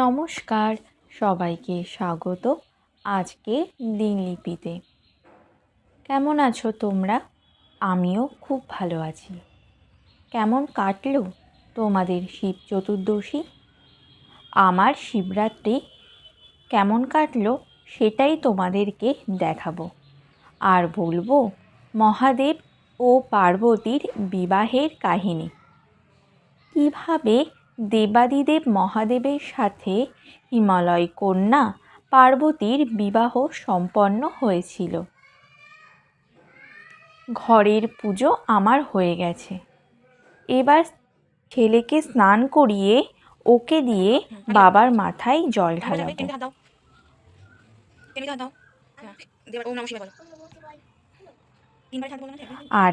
নমস্কার, সবাইকে স্বাগত আজকে দিনলিপিতে। কেমন আছো তোমরা? আমিও খুব ভালো আছি। কেমন কাটলো তোমাদের শিব চতুর্দশী? আমার শিবরাত্রি কেমন কাটলো সেটাই তোমাদেরকে দেখাবো। আর বলব, মহাদেব ও পার্বতীর বিবাহের কাহিনী। কীভাবে দেবাদিদেব মহাদেবের সাথে হিমালয় কন্যা পার্বতীর বিবাহ সম্পন্ন হয়েছিল ঘরের পুজো আমার হয়ে গেছে এবার ছেলেকে স্নান করিয়ে ওকে দিয়ে বাবার মাথায় জল ঢালাবো? আর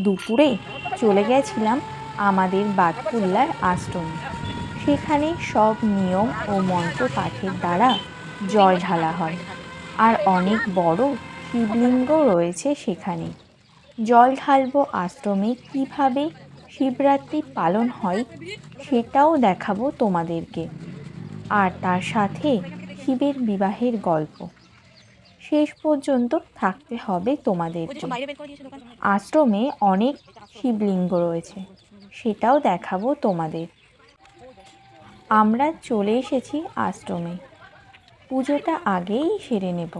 দুপুরে চলে গেছিলাম আমাদের বাতকুল্লার আশ্রমে। সেখানে সব নিয়ম ও মন্ত্র পাঠের দ্বারা জল ঢালা হয়। আর অনেক বড় শিবলিঙ্গ রয়েছে সেখানে। জল ঢালবো আশ্রমে কীভাবে শিবরাত্রি পালন হয় সেটাও দেখাবো তোমাদেরকে। আর তার সাথে শিবের বিবাহের গল্প। শেষ পর্যন্ত থাকতে হবে দোকান আশ্রমে অনেক শিবলিঙ্গ রয়েছে। সেটাও দেখাবো তোমাদের। আমরা চলে এসেছি আশ্রমে। পুজোটা আগেই সেরে নেব।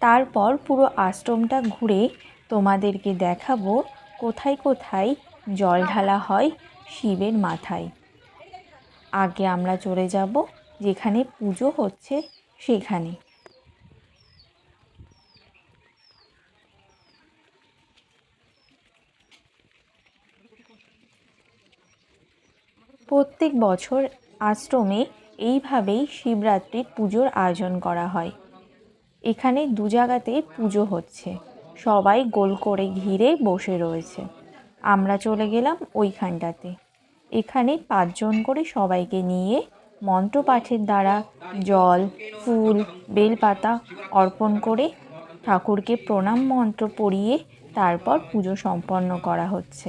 তারপর পুরো আশ্রমটা ঘুরে তোমাদেরকে দেখাবো কোথায় কোথায় জল ঢালা হয় শিবের মাথায়। আগে আমরা চলে যাব যেখানে পুজো হচ্ছে সেখানে। প্রত্যেক বছর আশ্রমে এইভাবেই শিবরাত্রির পুজোর আয়োজন করা হয়। এখানে দু জায়গাতে পুজো হচ্ছে। সবাই গোল করে ঘিরে বসে রয়েছে। আমরা চলে গেলাম ওইখানটাতে। এখানে পাঁচজন করে সবাইকে নিয়ে মন্ত্রপাঠের দ্বারা জল, ফুল, বেলপাতা অর্পণ করে ঠাকুরকে প্রণাম মন্ত্র পড়িয়ে তারপর পুজো সম্পন্ন করা হচ্ছে।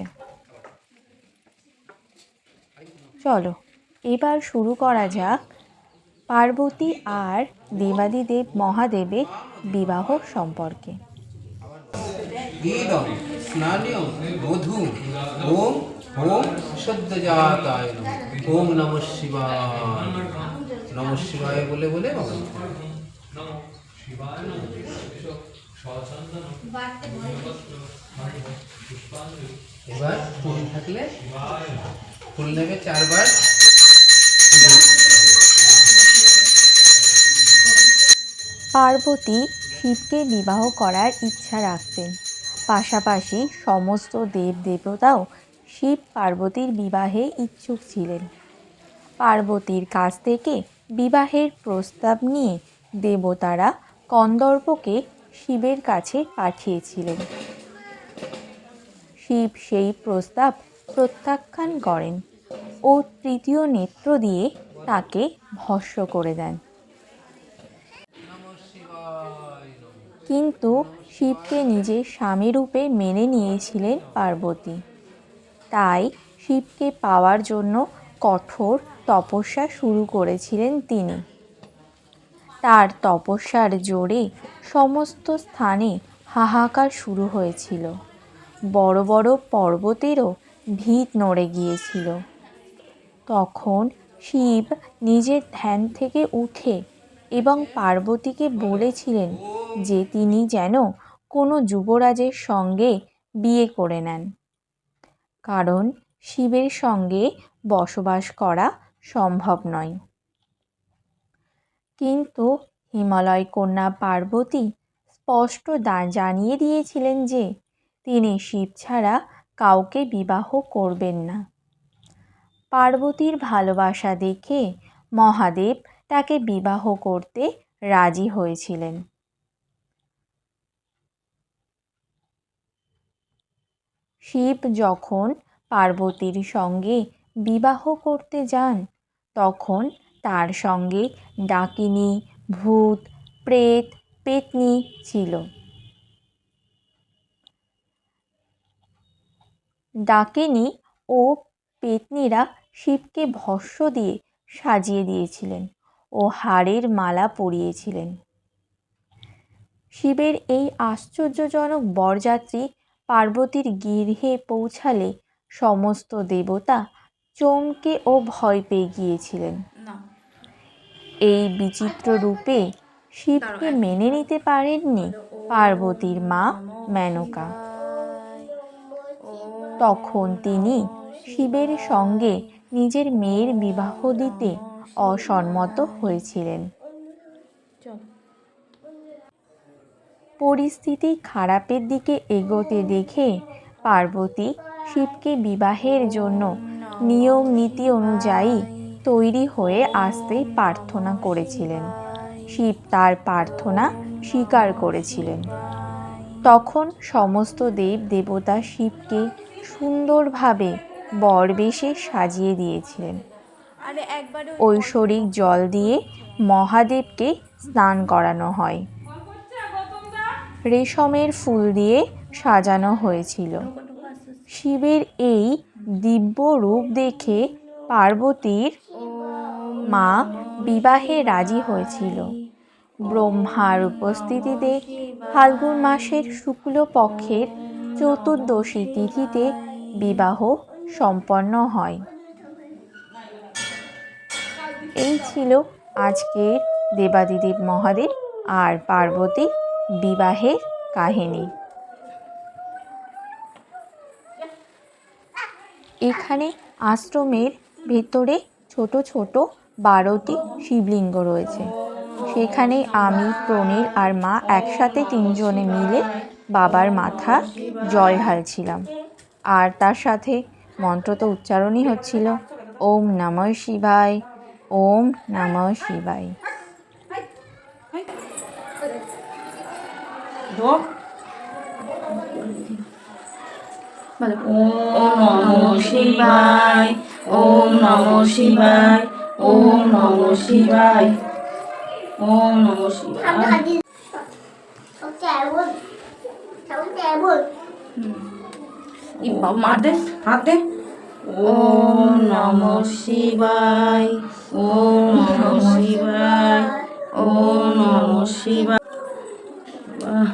চলো এবার শুরু করা যাক। পার্বতী আর দেবাদিদেব মহাদেবের বিবাহ সম্পর্কে। এবার ফুল থাকলে ফুল নেবে চারবার। পার্বতী শিবকে বিবাহ করার ইচ্ছা রাখতেন। পাশাপাশি সমস্ত দেব দেবতাও শিব পার্বতীর বিবাহে ইচ্ছুক ছিলেন। পার্বতীর কাছ থেকে বিবাহের প্রস্তাব নিয়ে দেবতারা কন্দর্পকে শিবের কাছে পাঠিয়েছিলেন। শিব সেই প্রস্তাব প্রত্যাখ্যান করেন ও তৃতীয় নেত্র দিয়ে তাকে ভস্ম করে দেন। কিন্তু শিবকে নিজের স্বামী রূপে মেনে নিয়েছিলেন পার্বতী। তাই শিবকে পাওয়ার জন্য কঠোর তপস্যা শুরু করেছিলেন তিনি। তার তপস্যার জোরে সমস্ত স্থানে হাহাকার শুরু হয়েছিল। বড় বড় পর্বতেরও ভিত নড়ে গিয়েছিল। তখন শিব নিজের ধ্যান থেকে উঠে এবং পার্বতীকে বলেছিলেন যে তিনি যেন কোনো যুবরাজের সঙ্গে বিয়ে করে নেন। কারণ শিবের সঙ্গে বসবাস করা সম্ভব নয়। কিন্তু হিমালয় কন্যা পার্বতী স্পষ্ট দা- জানিয়ে দিয়েছিলেন যে তিনি শিব ছাড়া কাউকে বিবাহ করবেন না। পার্বতীর ভালোবাসা দেখে মহাদেব তাকে বিবাহ করতে রাজি হয়েছিলেন। শিব যখন পার্বতীর সঙ্গে বিবাহ করতে যান, তখন তার সঙ্গে ডাকিনী, ভূত, প্রেত, পেতনি ছিল। ডাকিনী ও পেতনিরা শিবকে ভস্ম দিয়ে সাজিয়ে দিয়েছিলেন ও হাড়ের মালা পরিয়েছিলেন। শিবের এই আশ্চর্যজনক বরযাত্রী পার্বতীর গৃহে পৌঁছালে সমস্ত দেবতা চমকে ও ভয় পেয়ে গিয়েছিলেন। এই বিচিত্র রূপে শিবকে মেনে নিতে পারেননি পার্বতীর মা মেনকা। তখন তিনি শিবের সঙ্গে নিজের মেয়ের বিবাহ দিতে অসম্মত হয়েছিলেন। পরিস্থিতি খারাপের দিকে এগোতে দেখে পার্বতী শিবকে বিবাহের জন্য নিয়ম নীতি অনুযায়ী তৈরি হয়ে আসতে প্রার্থনা করেছিলেন। শিব তার প্রার্থনা স্বীকার করেছিলেন। তখন সমস্ত দেব দেবতা শিবকে সুন্দরভাবে বরবেশে সাজিয়ে দিয়েছিলেন। ঐশ্বরিক জল দিয়ে মহাদেবকে স্নান করানো হয়। রেশমের ফুল দিয়ে সাজানো হয়েছিল। শিবের এই দিব্য রূপ দেখে পার্বতীর মা বিবাহে রাজি হয়েছিল। ব্রহ্মার উপস্থিতিতে ফাল্গুন মাসের শুক্লপক্ষের চতুর্দশী তিথিতে বিবাহ সম্পন্ন হয়। এই ছিল আজকের দেবাদিদেব মহাদেব আর পার্বতী বিবাহের কাহিনী। এখানে আশ্রমের ভেতরে ছোট ছোট বারোটি শিবলিঙ্গ রয়েছে। সেখানে আমি, প্রণীর আর মা একসাথে তিনজনে মিলে বাবার মাথা জল ঢালছিলাম আর তার সাথে মন্ত্র তো উচ্চারণই হচ্ছিল ওম নমঃ শিবায় ওম নমঃ শিবায়। বলো ওম নমঃ শিবায় ওম নমঃ শিবায় ওম নমঃ শিবায়। ওম নমঃ শিবায়। ই হাতে ও নম শিবায় ও নম শিবায় ওম নমঃ শিবায়। বাহ।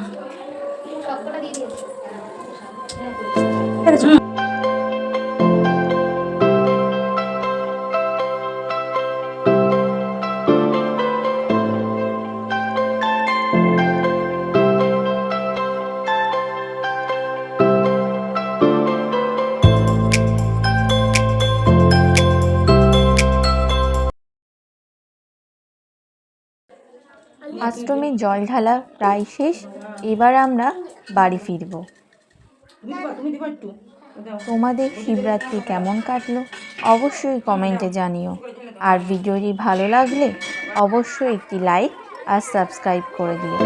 আশ্রমে জল ঢালা প্রায় শেষ, এবার আমরা বাড়ি ফিরব। তোমাদের শিবরাত্রি কেমন কাটলো? অবশ্যই কমেন্টে জানিও। আর ভিডিওটি ভালো লাগলে অবশ্যই একটি লাইক আর সাবস্ক্রাইব করে দিও।